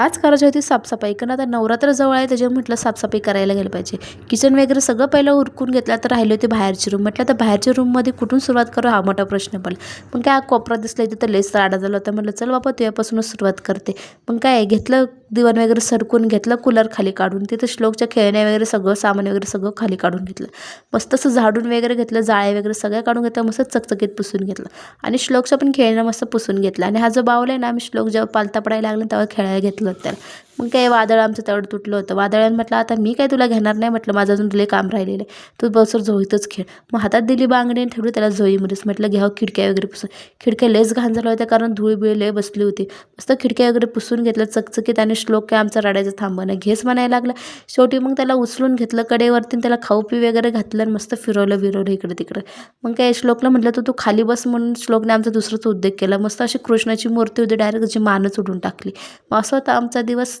आज करायची होती साफसफाई. कारण आता नवरात्र जवळ आहे त्याच्यामुळे म्हटलं साफसफाई करायला गेलं पाहिजे. किचन वगैरे सगळं पहिलं उरकून घेतलं तर राहिले होते बाहेरची रूम म्हटलं तर बाहेरच्या रूममध्ये कुठून सुरुवात करू? हा मोठा प्रश्न पडला. पण काय कोपरा दिसला इथे तर लेस राडा झाला होता. म्हटलं चल बाबा तुझ्यापासूनच सुरुवात करते. मग काय घेतलं दिवाण वगैरे सरकून घेतलं कूलर खाली काढून. तिथं श्लोकच्या खेळण्या वगैरे सगळं सामान वगैरे सगळं खाली काढून घेतलं. मस्त असं झाडून वगैरे घेतलं जाळे वगैरे सगळं काढून घेतलं मस्त चकचकीत पुसून घेतलं. आणि श्लोकचं पण खेळणं मस्त पुसून घेतलं. आणि हा जो बावला आहे ना आम्ही श्लोक जेव्हा पालता पडायला लागला तेव्हा खेळायला घेतलं त्याला. मग काय वादळ आमचं तेवढं तुटलं होतं. वादळानं म्हटलं आता मी काय तुला घेणार नाही? म्हटलं माझं अजून तुला काम राहिलेलं आहे. तू बसवर झोईतच खेळ. मग हातात दिली बांगडी आणि ठेवली त्याला झोईमध्येच म्हटलं घ्यावं खिडक्या वगैरे पुसून. खिडक्या लयच घाण झाल्या होत्या कारण धूळ बिळ लय बसली होती. मस्त खिडक्या वगैरे पुसून घेतलं चकचकीत आणि श्लोक काय आमचा रडायचं थांबवणं घेस म्हणायला लागला. शेवटी मग त्याला उचलून घेतलं कडेवरती त्याला खाऊ पी वगैरे घातलं आणि मस्त फिरवलं बिरवलं इकडे तिकडे. मग काय श्लोकला म्हटलं तू तू खाली बस म्हणून श्लोकने आमचा दुसराच उद्योग केला. मस्त अशी कृष्णाची मूर्ती होती डायरेक्ट जी मानच उडून टाकली. मग असं होता आमचा दिवस.